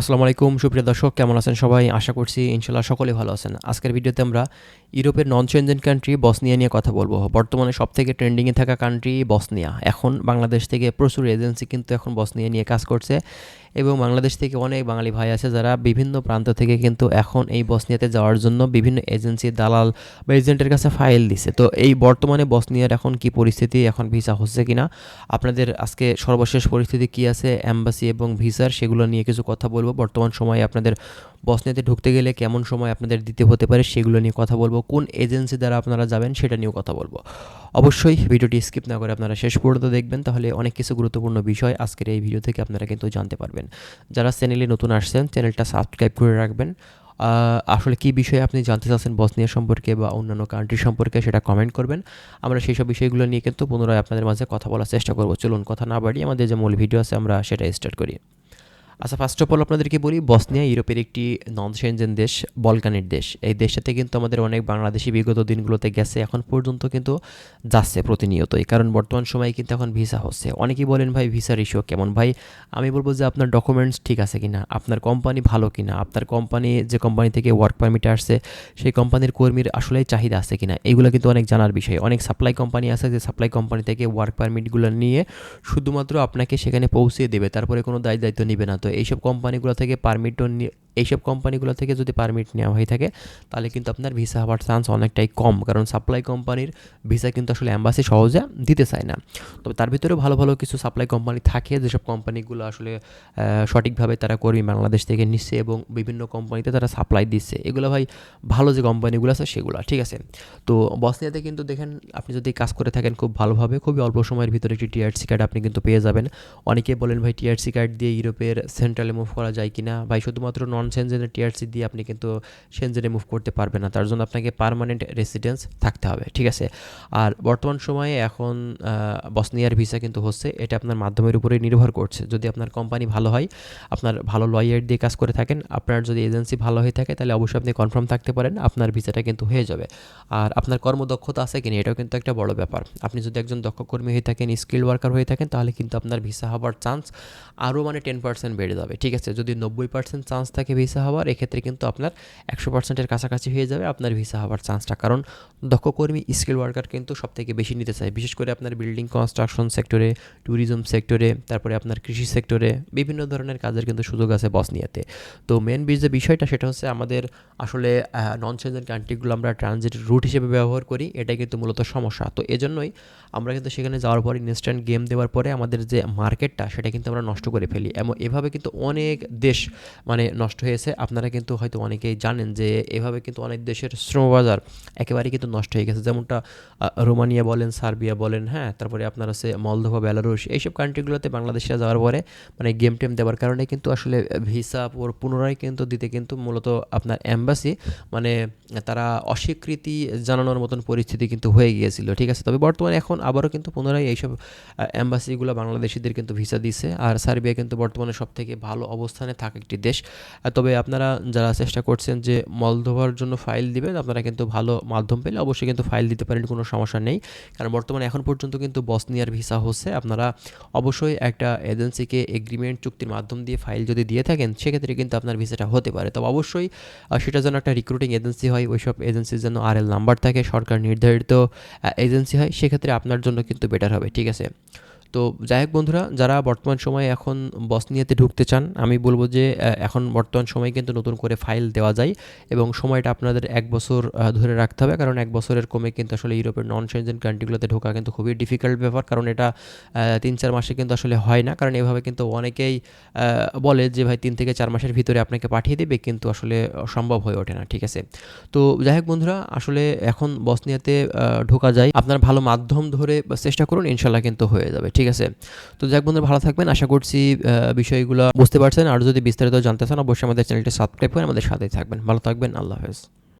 আসসালামু আলাইকুম সুপ্রিয় দর্শক, কেমন আছেন সবাই? আশা করছি ইনশাল্লাহ সকলে ভালো আছেন। আজকের ভিডিওতে আমরা ইউরোপের নন চেঞ্জেন কান্ট্রি বসনিয়া নিয়ে কথা বলব। বর্তমানে সবথেকে ট্রেন্ডিংয়ে থাকা কান্ট্রি বসনিয়া। এখন বাংলাদেশ থেকে প্রচুর এজেন্সি কিন্তু এখন বসনিয়া নিয়ে কাজ করছে। এবং বাংলাদেশ থেকে অনেক বাঙালি ভাই আছে যারা বিভিন্ন প্রান্ত থেকে কিন্তু এখন এই বসনিয়াতে যাওয়ার জন্য বিভিন্ন এজেন্সি দালাল বা এজেন্টের কাছে ফাইল দিছে। তো এই বর্তমানে বসনিয়ার এখন কি পরিস্থিতি, এখন ভিসা হচ্ছে কিনা, আপনাদের আজকে সর্বশেষ পরিস্থিতি কি আছে অ্যাম্বাসি এবং ভিসার সেগুলো নিয়ে কিছু কথা বলব। বর্তমান সময়ে আপনাদের বসনিয়াতে ঢুকতে গেলে কেমন সময় আপনাদের দিতে হতে পারে সেগুলো নিয়ে কথা বলব। কোন এজেন্সি দ্বারা আপনারা যাবেন সেটা নিয়েও কথা বলব। অবশ্যই ভিডিওটি স্কিপ না করে আপনারা শেষ পর্যন্ত দেখবেন, তাহলে অনেক কিছু গুরুত্বপূর্ণ বিষয় আজকের এই ভিডিও থেকে আপনারা কিন্তু জানতে পারবেন। যারা চ্যানেলে নতুন আসছেন, চ্যানেলটা সাবস্ক্রাইব করে রাখবেন। আসলে কী বিষয়ে আপনি জানতে চাচ্ছেন বসনিয়া সম্পর্কে বা অন্যান্য কান্ট্রি সম্পর্কে সেটা কমেন্ট করবেন। আমরা সেই সব বিষয়গুলো নিয়ে কিন্তু পুনরায় আপনাদের মাঝে কথা বলার চেষ্টা করব। চলুন, কথা না বাড়িয়ে আমাদের যে মূল ভিডিও আছে আমরা সেটা স্টার্ট করি। আচ্ছা ফার্স্ট অফ অল আপনাদেরকে বলি, বসনিয়া ইউরোপের একটি নন সেনজেন দেশ, বলকানের দেশ। এই দেশটাতে কিন্তু আমাদের অনেক বাংলাদেশি বিগত দিনগুলোতে গেছে, এখন পর্যন্ত কিন্তু যাচ্ছে প্রতিনিয়তই, কারণ বর্তমান সময়ে কিন্তু এখন ভিসা হচ্ছে। অনেকেই বলেন, ভাই, ভিসার ইস্যু কেমন? ভাই, আমি বলব যে আপনার ডকুমেন্টস ঠিক আছে কিনা, আপনার কোম্পানি ভালো কিনা, আপনার কোম্পানি যে কোম্পানি থেকে ওয়ার্ক পারমিট আসছে, সেই কোম্পানির কর্মীর আসলেই চাহিদা আছে কিনা, এগুলো কিন্তু অনেক জানার বিষয়। অনেক সাপ্লাই কোম্পানি আছে, যে সাপ্লাই কোম্পানি থেকে ওয়ার্ক পারমিটগুলো নিয়ে শুধুমাত্র আপনাকে সেখানে পৌঁছে দেবে, তারপরে কোনো দায় দায়িত্ব নেবে না। তো এইসব কোম্পানিগুলো থেকে পারমিটও এইসব কোম্পানিগুলো থেকে যদি পারমিট নেওয়া হয়ে থাকে, তাহলে কিন্তু আপনার ভিসা হওয়ার চান্স অনেকটাই কম। কারণ সাপ্লাই কোম্পানির ভিসা কিন্তু আসলে অ্যাম্বাসি সহজে দিতে চায় না। তবে তার ভিতরেও ভালো ভালো কিছু সাপ্লাই কোম্পানি থাকে, যেসব কোম্পানিগুলো আসলে সঠিকভাবে তারা কর্মী বাংলাদেশ থেকে নিচ্ছে এবং বিভিন্ন কোম্পানিতে তারা সাপ্লাই দিচ্ছে। এগুলো ভাই ভালো যে কোম্পানিগুলো আছে, সেগুলো, ঠিক আছে? তো বসনিয়াতে কিন্তু দেখেন, আপনি যদি কাজ করে থাকেন খুব ভালোভাবে, খুবই অল্প সময়ের ভিতরে একটি টিআরসি কার্ড আপনি কিন্তু পেয়ে যাবেন। অনেকে বলেন ভাই টিআরসি কার্ড দিয়ে ইউরোপের সেন্ট্রালে মুভ করা যায় কি কিনা ভাই শুধুমাত্র নন সেনজেনের টিআরসি দিয়ে আপনি কিন্তু সেনজেনে মুভ করতে পারবেন না। তার জন্য আপনাকে পারমানেন্ট রেসিডেন্স থাকতে হবে, ঠিক আছে? আর বর্তমান সময়ে এখন বসনিয়ার ভিসা কিন্তু হচ্ছে, এটা আপনার মাধ্যমের উপরে নির্ভর করছে। যদি আপনার কোম্পানি ভালো হয়, আপনার ভালো লয়ার দিয়ে কাজ করে থাকেন, আপনার যদি এজেন্সি ভালো হয়ে থাকে, তাহলে অবশ্যই আপনি কনফার্ম থাকতে পারেন, আপনার ভিসাটা কিন্তু হয়ে যাবে। আর আপনার কর্মদক্ষতা আছে কিনা, এটাও কিন্তু একটা বড় ব্যাপার। আপনি যদি একজন দক্ষ কর্মী হয়ে থাকেন স্কিল ওয়ার্কার হয়ে থাকেন, তাহলে কিন্তু আপনার ভিসা হওয়ার চান্স আরও মানে টেন পার্সেন্ট বেড়ে যাবে ঠিক আছে? যদি নব্বই পার্সেন্ট চান্স থাকে ভিসা হওয়ার এক্ষেত্রে কিন্তু আপনার একশো পার্সেন্টের কাছাকাছি হয়ে যাবে আপনার ভিসা হওয়ার চান্সটা কারণ দক্ষ কর্মী স্কিল ওয়ার্কার কিন্তু সব থেকে বেশি নিতে চায়। বিশেষ করে আপনার বিল্ডিং কনস্ট্রাকশন সেক্টরে ট্যুরিজম সেক্টরে তারপরে আপনার কৃষি সেক্টরে বিভিন্ন ধরনের কাজের কিন্তু সুযোগ আছে বসনিয়াতে তো মেন যে বিষয়টা, সেটা হচ্ছে আমাদের আসলে নন সেজেন কান্ট্রিগুলো আমরা ট্রানজিট রুট হিসেবে ব্যবহার করি, এটাই কিন্তু মূলত সমস্যা। তো এজন্যই আমরা কিন্তু সেখানে যাওয়ার পরে ইনস্ট্যান্ট গেম দেওয়ার পরে আমাদের যে মার্কেটটা সেটা কিন্তু আমরা নষ্ট করে ফেলি। এবং এভাবে কিন্তু অনেক দেশ মানে নষ্ট হয়েছে। আপনারা কিন্তু হয়তো অনেকেই জানেন যে, এভাবে কিন্তু অনেক দেশের শ্রমবাজার একেবারেই কিন্তু নষ্ট হয়ে গেছে। যেমনটা রোমানিয়া বলেন, সার্বিয়া বলেন হ্যাঁ? তারপরে আপনার আছে মলদোভা, বেলারুশ, এইসব কান্ট্রিগুলোতে বাংলাদেশে যাওয়ার পরে মানে গেম টেম দেওয়ার কারণে কিন্তু আসলে ভিসা পুনরায় কিন্তু দিতে কিন্তু মূলত আপনার অ্যাম্বাসি মানে তারা অস্বীকৃতি জানানোর মতন পরিস্থিতি কিন্তু হয়ে গিয়েছিল, ঠিক আছে? তবে বর্তমানে এখন আবারও কিন্তু পুনরায় এইসব অ্যাম্বাসিগুলো বাংলাদেশিদের কিন্তু ভিসা দিছে। আর সার্বিয়া কিন্তু বর্তমানে সব থেকে ভালো অবস্থানে থাকা একটি দেশ। তবে আপনারা যারা চেষ্টা করছেন যে মলদোভার জন্য ফাইল দিবেন, আপনারা কিন্তু ভালো মাধ্যম পেলে অবশ্যই কিন্তু ফাইল দিতে পারেন, কোনো সমস্যা নেই। কারণ বর্তমানে এখন পর্যন্ত কিন্তু বসনিয়ার ভিসা হচ্ছে। আপনারা অবশ্যই একটা এজেন্সিকে এগ্রিমেন্ট চুক্তির মাধ্যম দিয়ে ফাইল যদি দিয়ে থাকেন, সেক্ষেত্রে কিন্তু আপনার ভিসাটা হতে পারে। তবে অবশ্যই সেটা যেন একটা রিক্রুটিং এজেন্সি হয়, ওইসব এজেন্সির জন্য আর এল নাম্বার থাকে, সরকার নির্ধারিত এজেন্সি হয়, সেক্ষেত্রে আপনার জন্য কিন্তু বেটার হবে, ঠিক আছে? তো যাই হোক বন্ধুরা, যারা বর্তমান সময়ে এখন বসনিয়াতে ঢুকতে চান, আমি বলব যে এখন বর্তমান সময়ে কিন্তু নতুন করে ফাইল দেওয়া যায় এবং সময়টা আপনাদের এক বছর ধরে রাখতে হবে। কারণ এক বছরের কমে কিন্তু আসলে ইউরোপের নন সেনজেন কান্ট্রিগুলোতে ঢোকা কিন্তু খুবই ডিফিকাল্ট ব্যাপার। কারণ এটা তিন চার মাসে কিন্তু আসলে হয় না। কারণ এভাবে কিন্তু অনেকেই বলে যে, ভাই, তিন থেকে চার মাসের ভিতরে আপনাকে পাঠিয়ে দেবে। কিন্তু আসলে সম্ভব হয়ে ওঠে না, ঠিক আছে? তো যাই হোক বন্ধুরা, আসলে এখন বসনিয়াতে ঢোকা যায়। আপনার ভালো মাধ্যম ধরে চেষ্টা করুন ইনশাল্লাহ কিন্তু হয়ে যাবে ঠিক আছে। তো যাক বন্ধুরা, ভালো থাকবেন। আশা করছি বিষয়গুলো বুঝতে পারছেন। আর যদি বিস্তারিত জানতে চান, অবশ্যই আমাদের চ্যানেলটি সাবস্ক্রাইব করে আমাদের সাথেই থাকবেন। ভালো থাকবেন। আল্লাহ হাফেজ।